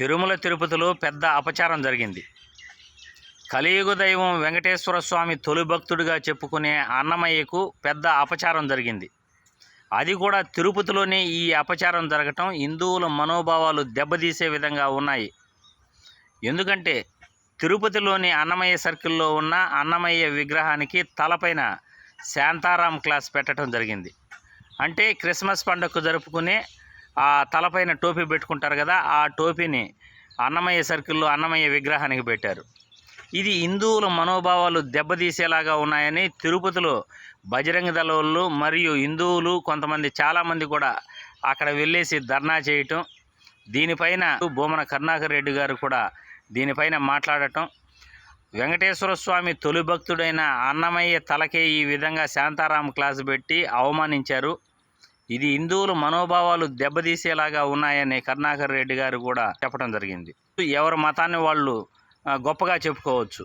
తిరుమల తిరుపతిలో పెద్ద అపచారం జరిగింది. కలియుగ దైవం వెంకటేశ్వర స్వామి తొలి భక్తుడిగా చెప్పుకునే అన్నమయ్యకు పెద్ద అపచారం జరిగింది. అది కూడా తిరుపతిలోనే ఈ అపచారం జరగటం హిందువుల మనోభావాలు దెబ్బతీసే విధంగా ఉన్నాయి. ఎందుకంటే తిరుపతిలోని అన్నమయ్య సర్కిల్లో ఉన్న అన్నమయ్య విగ్రహానికి తలపైన శాంతారాం క్లాస్ పెట్టడం జరిగింది. అంటే క్రిస్మస్ పండుగకు జరుపుకునే ఆ తలపైన టోపీ పెట్టుకుంటారు కదా ఆ టోపీని అన్నమయ్య సర్కిల్లో అన్నమయ్య విగ్రహానికి పెట్టారు. ఇది హిందువుల మనోభావాలు దెబ్బతీసేలాగా ఉన్నాయని తిరుపతిలో బజరంగ దళ మరియు హిందువులు కొంతమంది చాలామంది కూడా అక్కడ వెళ్ళేసి ధర్నా చేయటం దీనిపైన భూమన కరుణాకర్ రెడ్డి గారు కూడా దీనిపైన మాట్లాడటం వెంకటేశ్వర స్వామి తొలి భక్తుడైన అన్నమయ్య తలకే ఈ విధంగా శాంతారాం క్లాస్ పెట్టి అవమానించారు. ఇది హిందువుల మనోభావాలు దెబ్బతీసేలాగా ఉన్నాయని కరుణాకర్ రెడ్డి గారు కూడా చెప్పడం జరిగింది. ఎవరి మతాన్ని వాళ్ళు గొప్పగా చెప్పుకోవచ్చు.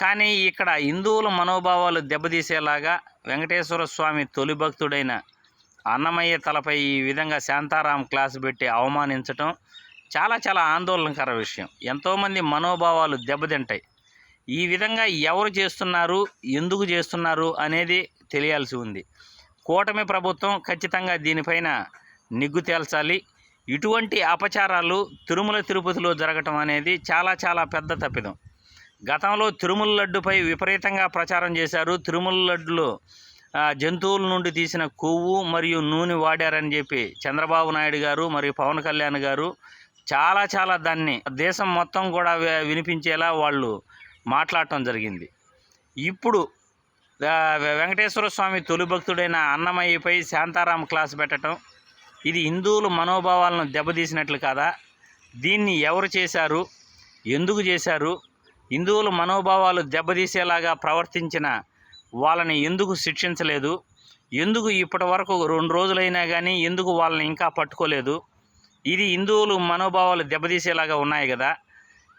కానీ ఇక్కడ హిందువుల మనోభావాలు దెబ్బతీసేలాగా వెంకటేశ్వర స్వామి తొలి భక్తుడైన అన్నమయ్య తలపై ఈ విధంగా శాంతారాం క్లాస్ పెట్టి అవమానించటం చాలా చాలా ఆందోళనకర విషయం. ఎంతోమంది మనోభావాలు దెబ్బతింటాయి. ఈ విధంగా ఎవరు చేస్తున్నారు ఎందుకు చేస్తున్నారు అనేది తెలియాల్సి ఉంది. కూటమి ప్రభుత్వం ఖచ్చితంగా దీనిపైన నిగ్గు తేల్చాలి. ఇటువంటి అపచారాలు తిరుమల తిరుపతిలో జరగటం అనేది చాలా చాలా పెద్ద తప్పిదం. గతంలో తిరుమల లడ్డుపై విపరీతంగా ప్రచారం చేశారు. తిరుమల లడ్డులో జంతువుల నుండి తీసిన కొవ్వు మరియు నూనె వాడారని చెప్పి చంద్రబాబు నాయుడు గారు మరియు పవన్ కళ్యాణ్ గారు చాలా చాలా దాన్ని దేశం మొత్తం కూడా వినిపించేలా వాళ్ళు మాట్లాడటం జరిగింది. ఇప్పుడు వెంకటేశ్వర స్వామి తొలి భక్తుడైన అన్నమయ్యపై శాంతారాం క్లాస్ పెట్టడం ఇది హిందువుల మనోభావాలను దెబ్బతీసినట్లు కాదా? దీన్ని ఎవరు చేశారు? ఎందుకు చేశారు? హిందువుల మనోభావాలు దెబ్బతీసేలాగా ప్రవర్తించిన వాళ్ళని ఎందుకు శిక్షించలేదు? ఎందుకు ఇప్పటి వరకు రెండు రోజులైనా కానీ ఎందుకు వాళ్ళని ఇంకా పట్టుకోలేదు? ఇది హిందువులు మనోభావాలు దెబ్బతీసేలాగా ఉన్నాయి కదా.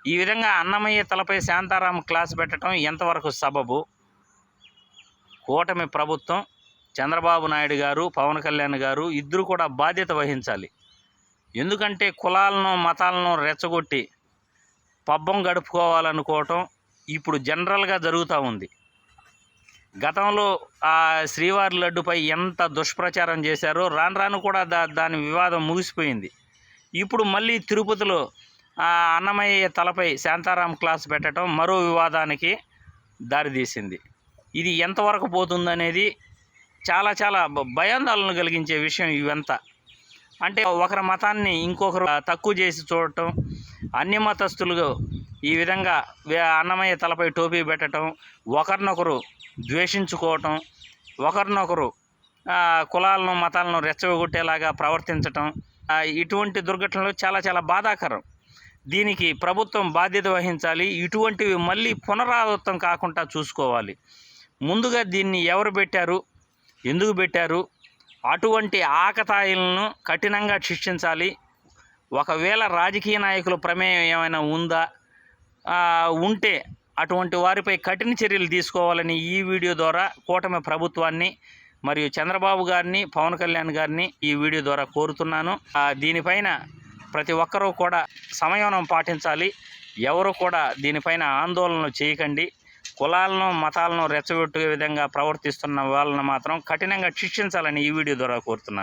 ఈ విధంగా అన్నమయ్య తలపై శాంతారాం క్లాస్ పెట్టడం ఎంతవరకు సబబు? కూటమి ప్రభుత్వం చంద్రబాబు నాయుడు గారు పవన్ కళ్యాణ్ గారు ఇద్దరు కూడా బాధ్యత వహించాలి. ఎందుకంటే కులాలను మతాలను రెచ్చగొట్టి పబ్బం గడుపుకోవాలనుకోవటం ఇప్పుడు జనరల్గా జరుగుతూ ఉంది. గతంలో ఆ శ్రీవారి లడ్డుపై ఎంత దుష్ప్రచారం చేశారో రాను రాను కూడా దా దాని వివాదం ముగిసిపోయింది. ఇప్పుడు మళ్ళీ తిరుపతిలో ఆ అన్నమయ్య తలపై శాంతారాం క్లాస్ పెట్టడం మరో వివాదానికి దారితీసింది. ఇది ఎంతవరకు పోతుందనేది చాలా చాలా భయాందోళన కలిగించే విషయం ఇవంతా. అంటే ఒకరి మతాన్ని ఇంకొకరు తక్కువ చేసి చూడటం అన్ని మతస్థులు ఈ విధంగా అన్నమయ్య తలపై టోపీ పెట్టడం ఒకరినొకరు ద్వేషించుకోవటం ఒకరినొకరు కులాలను మతాలను రెచ్చగొట్టేలాగా ప్రవర్తించటం ఇటువంటి దుర్ఘటనలు చాలా చాలా బాధాకరం. దీనికి ప్రభుత్వం బాధ్యత వహించాలి ఇటువంటివి మళ్ళీ పునరావృతం కాకుండా చూసుకోవాలి. ముందుగా దీన్ని ఎవరు పెట్టారు? ఎందుకు పెట్టారు? అటువంటి ఆకతాయిలను కఠినంగా శిక్షించాలి. ఒకవేళ రాజకీయ నాయకుల ప్రమేయం ఏమైనా ఉందా? ఉంటే అటువంటి వారిపై కఠిన చర్యలు తీసుకోవాలని ఈ వీడియో ద్వారా కూటమి ప్రభుత్వాన్ని మరియు చంద్రబాబు గారిని పవన్ కళ్యాణ్ గారిని ఈ వీడియో ద్వారా కోరుతున్నాను. దీనిపైన ప్రతి ఒక్కరూ కూడా సంయమనం పాటించాలి. ఎవరు కూడా దీనిపైన ఆందోళనలు చేయకండి. కులాలను మతాలను రెచ్చగొట్టే విధంగా ప్రవర్తిస్తున్న వాళ్ళను మాత్రం కఠినంగా శిక్షించాలని ఈ వీడియో ద్వారా కోరుతున్నాను.